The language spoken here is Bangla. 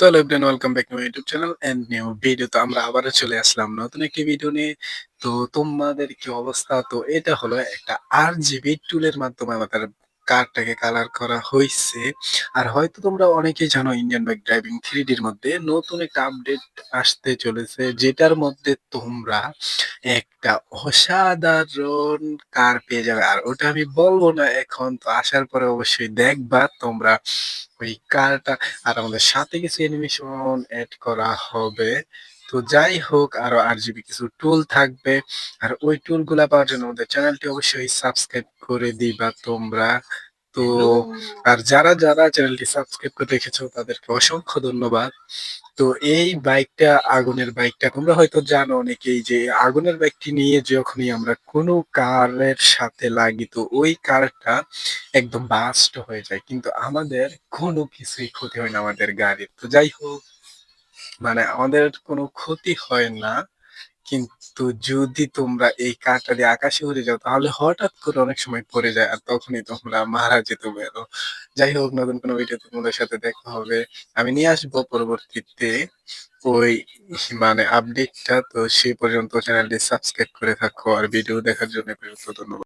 So everyone welcome back to my YouTube channel and new video তো আমরা আবারও চলে আসলাম নতুন একটি ভিডিও নিয়ে। তো তোমাদের কি অবস্থা? তো এটা হলো একটা আর জিবি টুলের মাধ্যমে আমাদের কারটাকে কালার করা হয়েছে আর হয়তো তোমরা অনেকেই জানো ইন্ডিয়ান বাইক ড্রাইভিং থ্রি ডির মধ্যে নতুন একটা আপডেট আসতে চলেছে, যেটার মধ্যে তোমরা একটা অসাধারণ কার পেয়ে যাবে। আর ওটা আমি বলব না এখন, তো আসার পরে অবশ্যই দেখবা তোমরা ওই কারটা আর আমাদের সাথে কিছু অ্যানিমেশন এড করা হবে। তো যাই হোক, আরও আর জিবি কিছু টুল থাকবে। আর ওই টুলগুলা পাওয়ার জন্য আমাদের চ্যানেলটি অবশ্যই সাবস্ক্রাইব করে দিবা তোমরা। তো আর যারা যারা চ্যানেলটি সাবস্ক্রাইব করে রেখেছো তাদেরকে অসংখ্য ধন্যবাদ। তো এই বাইকটা আগুনের বাইকটা তোমরা হয়তো জানো অনেকেই যে আগুনের বাইকটি নিয়ে যখনই আমরা কোনো কারের সাথে লাগি তো ওই কারটা একদম বাস্ট হয়ে যায়। কিন্তু আমাদের কোনো কিছুই ক্ষতি হয় না আমাদের গাড়ির। তো যাই হোক মানে আমাদের কোনো ক্ষতি হয় না। কিন্তু যদি তোমরা এই কারটা দিয়ে আকাশে উড়ে যাও, তাহলে হঠাৎ করে অনেক সময় পড়ে যায় আর তখনই তোমরা মারা যেতে পারো। যাই হোক, নতুন কোনো ভিডিও তোমাদের সাথে দেখা হবে। আমি নিয়ে আসব পরবর্তীতে ওই মানে আপডেটটা তো সেই পর্যন্ত চ্যানেলটি সাবস্ক্রাইব করে থাকো আর ভিডিও দেখার জন্য ধন্যবাদ।